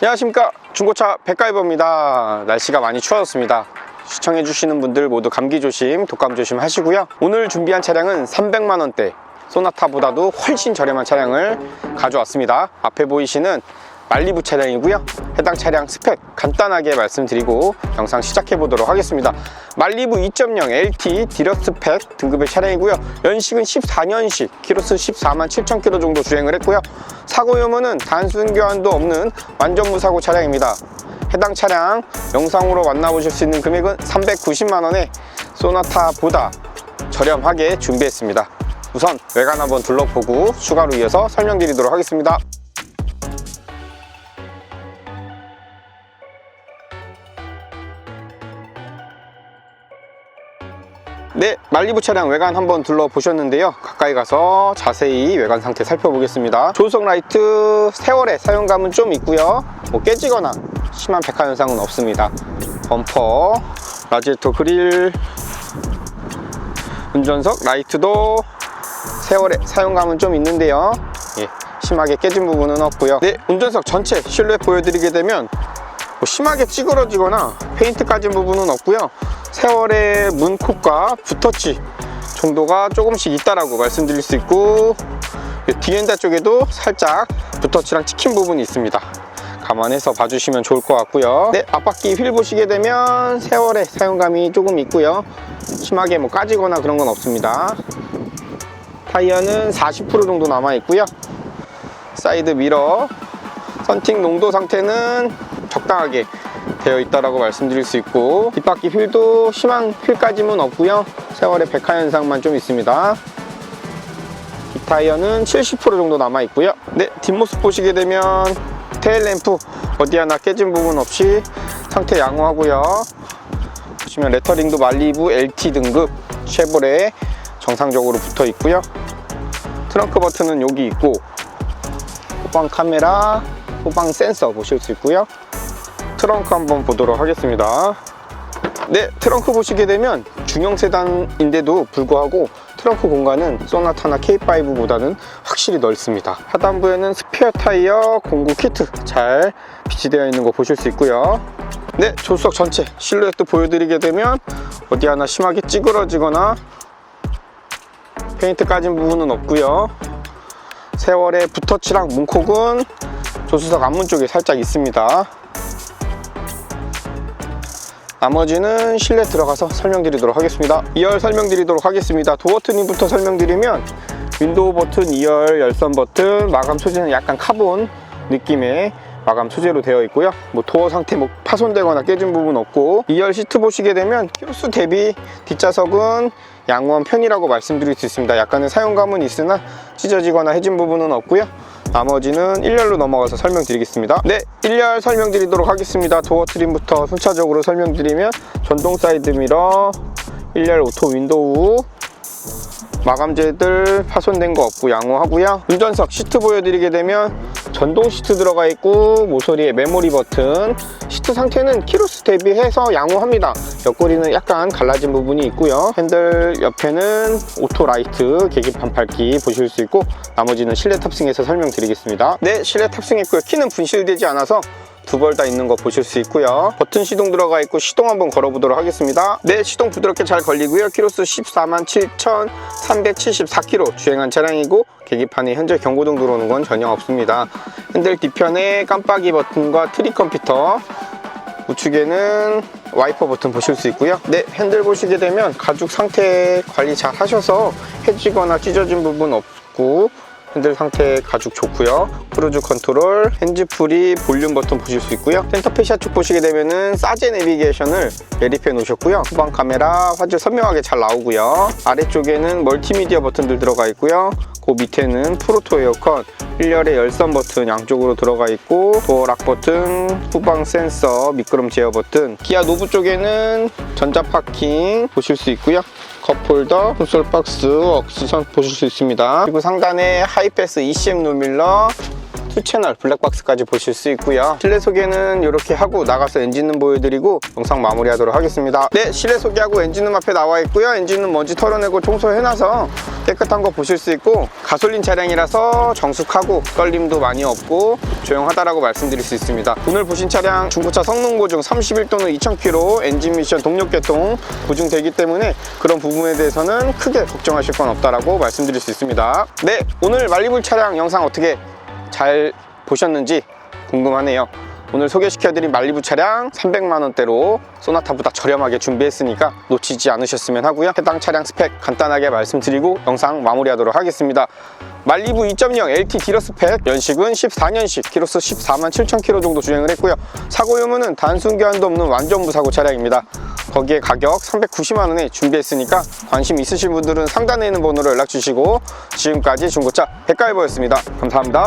안녕하십니까. 중고차 백가이버입니다. 날씨가 많이 추워졌습니다. 시청해주시는 분들 모두 감기 조심 독감 조심 하시고요. 오늘 준비한 차량은 300만원대 소나타보다도 훨씬 저렴한 차량을 가져왔습니다. 앞에 보이시는 말리부 차량이고요 해당 차량 스펙 간단하게 말씀드리고 영상 시작해 보도록 하겠습니다. 말리부 2.0 LT 디럭스 팩 등급의 차량이고요. 연식은 14년식 키로수 14만 7천 킬로 정도 주행을 했고요. 사고 유무는 단순 교환도 없는 완전 무사고 차량입니다. 해당 차량 영상으로 만나보실 수 있는 금액은 390만원에 소나타보다 저렴하게 준비했습니다. 우선 외관 한번 둘러보고 추가로 이어서 설명드리도록 하겠습니다 네, 말리부 차량 외관 한번 둘러보셨는데요. 가까이 가서 자세히 외관 상태 살펴보겠습니다. 조수석 라이트 세월의 사용감은 좀 있고요. 뭐 깨지거나 심한 백화 현상은 없습니다. 범퍼, 라지에터 그릴, 운전석 라이트도 세월의 사용감은 좀 있는데요. 예, 심하게 깨진 부분은 없고요. 네, 운전석 전체 실루엣 보여드리게 되면 뭐 심하게 찌그러지거나 페인트 까진 부분은 없고요. 세월의 문콕과 붓터치 정도가 조금씩 있다라고 말씀드릴 수 있고 뒤엔다 쪽에도 살짝 붓터치랑 찍힌 부분이 있습니다. 감안해서 봐주시면 좋을 것 같고요. 네, 앞바퀴 휠 보시게 되면 세월의 사용감이 조금 있고요. 심하게 뭐 까지거나 그런 건 없습니다. 타이어는 40% 정도 남아 있고요. 사이드 미러, 선팅 농도 상태는 적당하게 되어 있다라고 말씀드릴 수 있고 뒷바퀴 휠도 심한 휠까지는 없고요. 세월의 백화 현상만 좀 있습니다. 뒷타이어는 70% 정도 남아 있고요. 네 뒷모습 보시게 되면 테일 램프 어디 하나 깨진 부분 없이 상태 양호하고요. 보시면 레터링도 말리부 LT 등급 쉐보레 정상적으로 붙어 있고요. 트렁크 버튼은 여기 있고 후방 카메라 후방 센서 보실 수 있고요 트렁크 한번 보도록 하겠습니다. 네 트렁크 보시게 되면 중형 세단인데도 불구하고 트렁크 공간은 소나타나 K5보다는 확실히 넓습니다. 하단부에는 스페어 타이어 공구 키트 잘 비치되어 있는 거 보실 수 있고요. 네 조수석 전체 실루엣도 보여드리게 되면 어디 하나 심하게 찌그러지거나 페인트 까진 부분은 없고요. 세월의 붓터치랑 문콕은 조수석 앞문 쪽에 살짝 있습니다 나머지는 실내 들어가서 설명드리도록 하겠습니다. 2열 설명드리도록 하겠습니다. 도어 트닝부터 설명드리면 윈도우 버튼 2열 열선 버튼 마감 소재는 약간 카본 느낌의 마감 소재로 되어 있고요. 뭐 도어 상태 뭐 파손되거나 깨진 부분 없고 2열 시트 보시게 되면 키로수 대비 뒷좌석은 양호한 편이라고 말씀드릴 수 있습니다. 약간의 사용감은 있으나 찢어지거나 해진 부분은 없고요 나머지는 1열로 넘어가서 설명드리겠습니다. 네 1열 설명드리도록 하겠습니다. 도어 트림부터 순차적으로 설명드리면 전동 사이드 미러 1열 오토 윈도우 마감재들 파손된 거 없고 양호하고요. 운전석 시트 보여드리게 되면 전동 시트 들어가 있고 모서리에 메모리 버튼 시트 상태는 키로수 대비해서 양호합니다. 옆구리는 약간 갈라진 부분이 있고요. 핸들 옆에는 오토 라이트 계기판 밝기 보실 수 있고 나머지는 실내 탑승해서 설명드리겠습니다. 네 실내 탑승했고요. 키는 분실되지 않아서 두 벌 다 있는 거 보실 수 있고요. 버튼 시동 들어가 있고 시동 한번 걸어보도록 하겠습니다. 네 시동 부드럽게 잘 걸리고요. 키로수 14만 7,374km 주행한 차량이고 계기판에 현재 경고등 들어오는 건 전혀 없습니다. 핸들 뒤편에 깜빡이 버튼과 트리 컴퓨터 우측에는 와이퍼 버튼 보실 수 있고요. 네 핸들 보시게 되면 가죽 상태 관리 잘 하셔서 해지거나 찢어진 부분 없고 핸들 상태 가죽 좋고요. 크루즈 컨트롤 핸즈프리 볼륨 버튼 보실 수 있고요. 센터페 시아 쪽 보시게 되면은 사제 내비게이션을 매립해 놓으셨고요. 후방 카메라 화질 선명하게 잘 나오고요. 아래쪽에는 멀티미디어 버튼들 들어가 있고요. 그 밑에는 프로토 에어컨 1열에 열선 버튼 양쪽으로 들어가 있고 도어 락 버튼, 후방 센서, 미끄럼 제어 버튼. 기아 노브 쪽에는 전자 파킹 보실 수 있고요. 컵홀더, 콘솔 박스, 억스선 보실 수 있습니다. 그리고 상단에 하이패스 ECM 노밀러 후채널 블랙박스까지 보실 수 있고요. 실내 소개는 이렇게 하고 나가서 엔진룸 보여드리고 영상 마무리하도록 하겠습니다. 네 실내 소개하고 엔진룸 앞에 나와 있고요. 엔진룸 먼지 털어내고 청소해놔서 깨끗한 거 보실 수 있고 가솔린 차량이라서 정숙하고 떨림도 많이 없고 조용하다라고 말씀드릴 수 있습니다. 오늘 보신 차량 중고차 성능 보증 31도는 2000km 엔진 미션 동력 개통 보증되기 때문에 그런 부분에 대해서는 크게 걱정하실 건 없다라고 말씀드릴 수 있습니다. 네 오늘 말리불 차량 영상 어떻게 잘 보셨는지 궁금하네요. 오늘 소개시켜드린 말리부 차량 300만원대로 소나타보다 저렴하게 준비했으니까 놓치지 않으셨으면 하고요. 해당 차량 스펙 간단하게 말씀드리고 영상 마무리하도록 하겠습니다. 말리부 2.0 LT 디러 스펙 연식은 14년식 키로수 14만 7천 킬로 정도 주행을 했고요. 사고 유무는 단순 교환도 없는 완전 무사고 차량입니다. 거기에 가격 390만 원에 준비했으니까 관심 있으신 분들은 상단에 있는 번호로 연락 주시고 지금까지 중고차 백가이버였습니다. 감사합니다